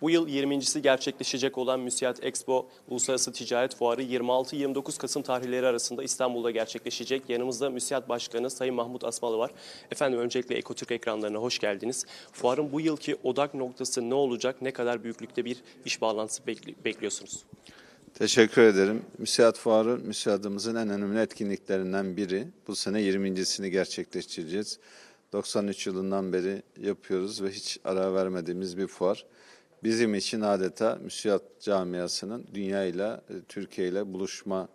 Bu yıl 20.si gerçekleşecek olan Müsiyat Expo Uluslararası Ticaret Fuarı 26-29 Kasım tarihleri arasında İstanbul'da gerçekleşecek. Yanımızda Müsiyat Başkanı Sayın Mahmut Asmalı var. Efendim öncelikle Ekotürk ekranlarına hoş geldiniz. Fuarın bu yılki odak noktası ne olacak? Ne kadar büyüklükte bir iş bağlantısı bekli- bekliyorsunuz? Teşekkür ederim. Müsiat Fuarı, müsiadımızın en önemli etkinliklerinden biri. Bu sene 20.sini gerçekleştireceğiz. 93 yılından beri yapıyoruz ve hiç ara vermediğimiz bir fuar. Bizim için adeta müsiat camiasının dünya ile, Türkiye ile buluşma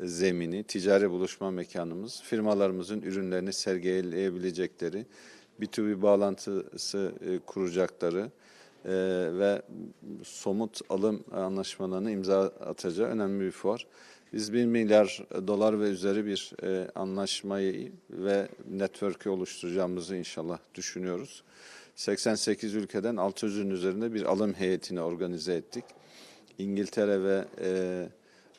zemini, ticari buluşma mekanımız, firmalarımızın ürünlerini sergileyebilecekleri, B2B bağlantısı e, kuracakları, e, ve somut alım anlaşmalarını imza atacağı önemli bir fuar. Biz 1 milyar dolar ve üzeri bir e, anlaşmayı ve network'ü oluşturacağımızı inşallah düşünüyoruz. 88 ülkeden 600'ün üzerinde bir alım heyetini organize ettik. İngiltere ve e,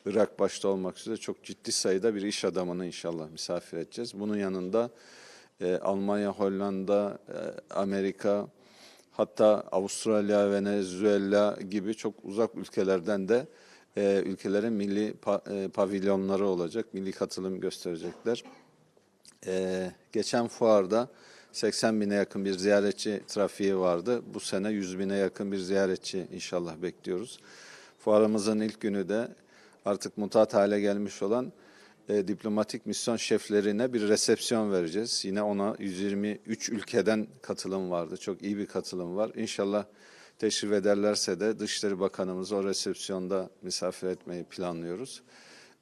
Irak başta olmak üzere çok ciddi sayıda bir iş adamını inşallah misafir edeceğiz. Bunun yanında e, Almanya, Hollanda, e, Amerika, hatta Avustralya, Venezuela gibi çok uzak ülkelerden de e, ülkelerin milli pa- e, pavilyonları olacak, milli katılım gösterecekler. E, geçen fuarda 80 bine yakın bir ziyaretçi trafiği vardı. Bu sene 100 bine yakın bir ziyaretçi inşallah bekliyoruz. Fuarımızın ilk günü de artık mutat hale gelmiş olan e, diplomatik misyon şeflerine bir resepsiyon vereceğiz. Yine ona 123 ülkeden katılım vardı. Çok iyi bir katılım var. İnşallah teşrif ederlerse de Dışişleri Bakanımızı o resepsiyonda misafir etmeyi planlıyoruz.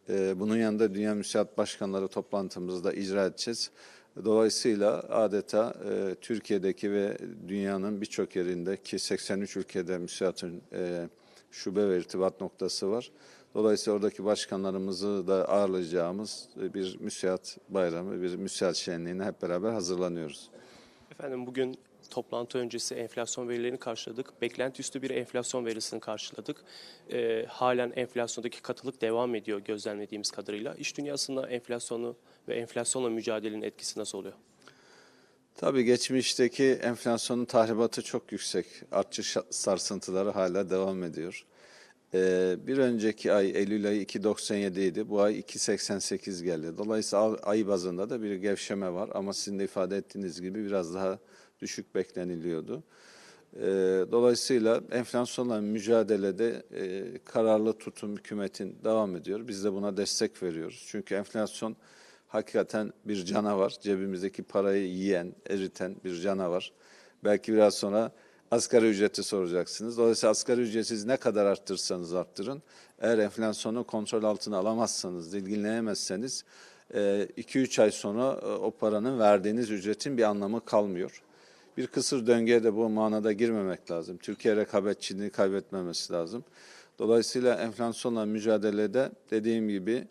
E, bunun yanında Dünya Müsiat Başkanları toplantımızı da icra edeceğiz. Dolayısıyla adeta e, Türkiye'deki ve dünyanın birçok yerinde ki 83 ülkede müsiatın e, şube ve irtibat noktası var. Dolayısıyla oradaki başkanlarımızı da ağırlayacağımız bir müsiat bayramı, bir müsiat şenliğine hep beraber hazırlanıyoruz. Efendim bugün toplantı öncesi enflasyon verilerini karşıladık. Beklenti üstü bir enflasyon verisini karşıladık. Ee, halen enflasyondaki katılık devam ediyor gözlemlediğimiz kadarıyla. İş dünyasında enflasyonu ve enflasyonla mücadelenin etkisi nasıl oluyor? Tabii geçmişteki enflasyonun tahribatı çok yüksek. Artçı sarsıntıları hala devam ediyor. Ee, bir önceki ay Eylül ayı 2.97 idi. Bu ay 2.88 geldi. Dolayısıyla ay- ay bazında da bir gevşeme var ama sizin de ifade ettiğiniz gibi biraz daha düşük bekleniliyordu. Ee, dolayısıyla enflasyonla mücadelede e, kararlı tutum hükümetin devam ediyor. Biz de buna destek veriyoruz. Çünkü enflasyon hakikaten bir canavar. Cebimizdeki parayı yiyen, eriten bir canavar. Belki biraz sonra asgari ücreti soracaksınız. Dolayısıyla asgari ücreti siz ne kadar arttırırsanız arttırın. Eğer enflasyonu kontrol altına alamazsanız, dilginleyemezseniz 2-3 ay sonra e, o paranın verdiğiniz ücretin bir anlamı kalmıyor. Bir kısır döngüye de bu manada girmemek lazım. Türkiye rekabetçiliğini kaybetmemesi lazım. Dolayısıyla enflasyonla mücadelede dediğim gibi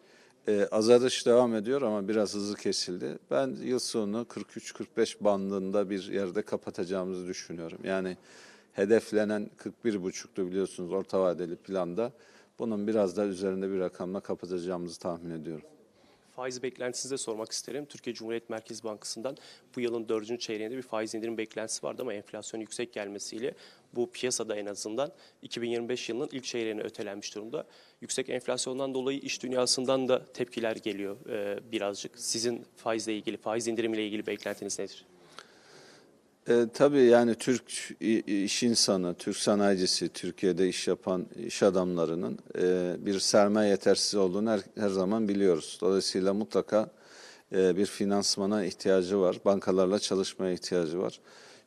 e, azalış devam ediyor ama biraz hızlı kesildi. Ben yıl sonu 43-45 bandında bir yerde kapatacağımızı düşünüyorum. Yani hedeflenen 41,5'tu biliyorsunuz orta vadeli planda. Bunun biraz daha üzerinde bir rakamla kapatacağımızı tahmin ediyorum. Faiz beklentisini de sormak isterim. Türkiye Cumhuriyet Merkez Bankası'ndan bu yılın dördüncü çeyreğinde bir faiz indirim beklentisi vardı ama enflasyon yüksek gelmesiyle bu piyasada en azından 2025 yılının ilk çeyreğine ötelenmiş durumda. Yüksek enflasyondan dolayı iş dünyasından da tepkiler geliyor birazcık. Sizin faizle ilgili, faiz indirimiyle ilgili beklentiniz nedir? E, tabii yani Türk iş insanı, Türk sanayicisi, Türkiye'de iş yapan iş adamlarının e, bir sermaye yetersiz olduğunu her, her zaman biliyoruz. Dolayısıyla mutlaka e, bir finansmana ihtiyacı var, bankalarla çalışmaya ihtiyacı var.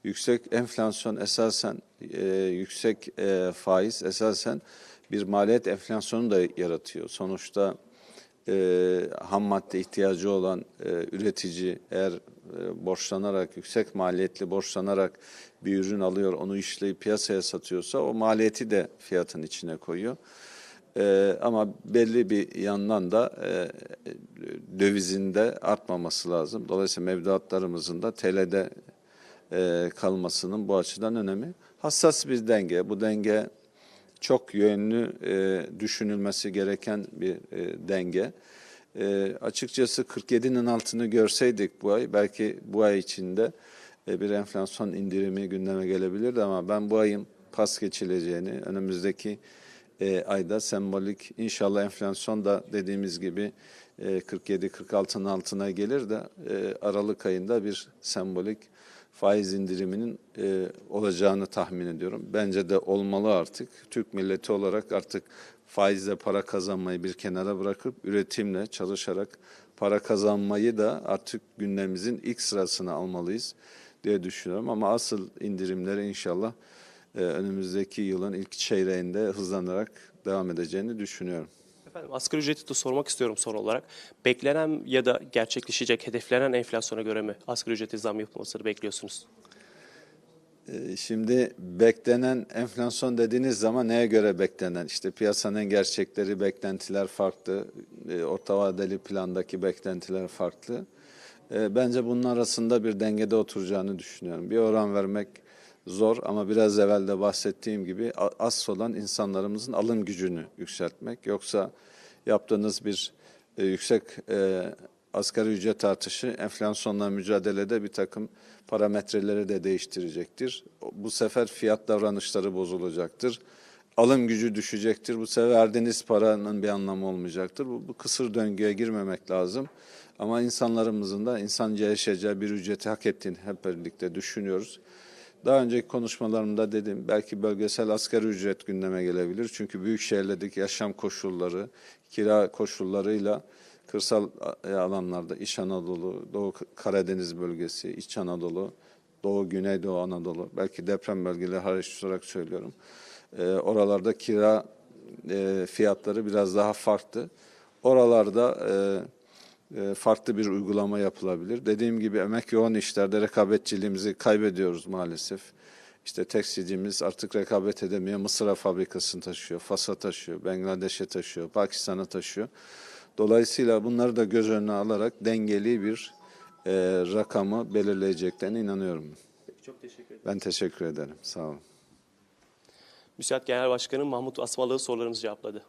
Yüksek enflasyon esasen, e, yüksek e, faiz esasen bir maliyet enflasyonu da yaratıyor. Sonuçta e, ham madde ihtiyacı olan e, üretici eğer e, borçlanarak, yüksek maliyetli borçlanarak bir ürün alıyor, onu işleyip piyasaya satıyorsa o maliyeti de fiyatın içine koyuyor. E, ama belli bir yandan da e, dövizinde artmaması lazım. Dolayısıyla mevduatlarımızın da TL'de e, kalmasının bu açıdan önemi. Hassas bir denge. Bu denge çok yönlü e, düşünülmesi gereken bir e, denge. E, açıkçası 47'nin altını görseydik bu ay belki bu ay içinde e, bir enflasyon indirimi gündeme gelebilirdi ama ben bu ayın pas geçileceğini, önümüzdeki e, ayda sembolik inşallah enflasyon da dediğimiz gibi e, 47-46'nın altına gelir de e, Aralık ayında bir sembolik faiz indiriminin e, olacağını tahmin ediyorum. Bence de olmalı artık. Türk milleti olarak artık faizle para kazanmayı bir kenara bırakıp üretimle çalışarak para kazanmayı da artık gündemimizin ilk sırasına almalıyız diye düşünüyorum. Ama asıl indirimleri inşallah e, önümüzdeki yılın ilk çeyreğinde hızlanarak devam edeceğini düşünüyorum. Efendim asgari ücreti de sormak istiyorum son olarak. Beklenen ya da gerçekleşecek hedeflenen enflasyona göre mi asgari ücrete zam yapılmasını bekliyorsunuz? Ee, Şimdi beklenen enflasyon dediğiniz zaman neye göre beklenen? İşte piyasanın gerçekleri, beklentiler farklı. Ee, Orta vadeli plandaki beklentiler farklı. Ee, Bence bunun arasında bir dengede oturacağını düşünüyorum. Bir oran vermek zor ama biraz evvel de bahsettiğim gibi az olan insanlarımızın alım gücünü yükseltmek. Yoksa yaptığınız bir e, yüksek e, asgari ücret artışı enflasyonla mücadelede bir takım parametreleri de değiştirecektir. Bu sefer fiyat davranışları bozulacaktır. Alım gücü düşecektir. Bu sefer verdiğiniz paranın bir anlamı olmayacaktır. Bu, bu kısır döngüye girmemek lazım. Ama insanlarımızın da insanca yaşayacağı bir ücreti hak ettiğini hep birlikte düşünüyoruz. Daha önceki konuşmalarımda dedim belki bölgesel asgari ücret gündeme gelebilir. Çünkü büyük şehirlerdeki yaşam koşulları, kira koşullarıyla kırsal alanlarda İç Anadolu, Doğu Karadeniz bölgesi, İç Anadolu, Doğu Güneydoğu Anadolu, belki deprem bölgeleri hariç olarak söylüyorum. Ee, oralarda kira e, fiyatları biraz daha farklı. Oralarda e, e, farklı bir uygulama yapılabilir. Dediğim gibi emek yoğun işlerde rekabetçiliğimizi kaybediyoruz maalesef. İşte tekstilcimiz artık rekabet edemiyor. Mısır'a fabrikasını taşıyor, Fas'a taşıyor, Bangladeş'e taşıyor, Pakistan'a taşıyor. Dolayısıyla bunları da göz önüne alarak dengeli bir e, rakamı belirleyeceklerine inanıyorum. Çok teşekkür ederim. Ben teşekkür ederim. Sağ olun. Müsait Genel Başkanım Mahmut Asmalı sorularımızı cevapladı.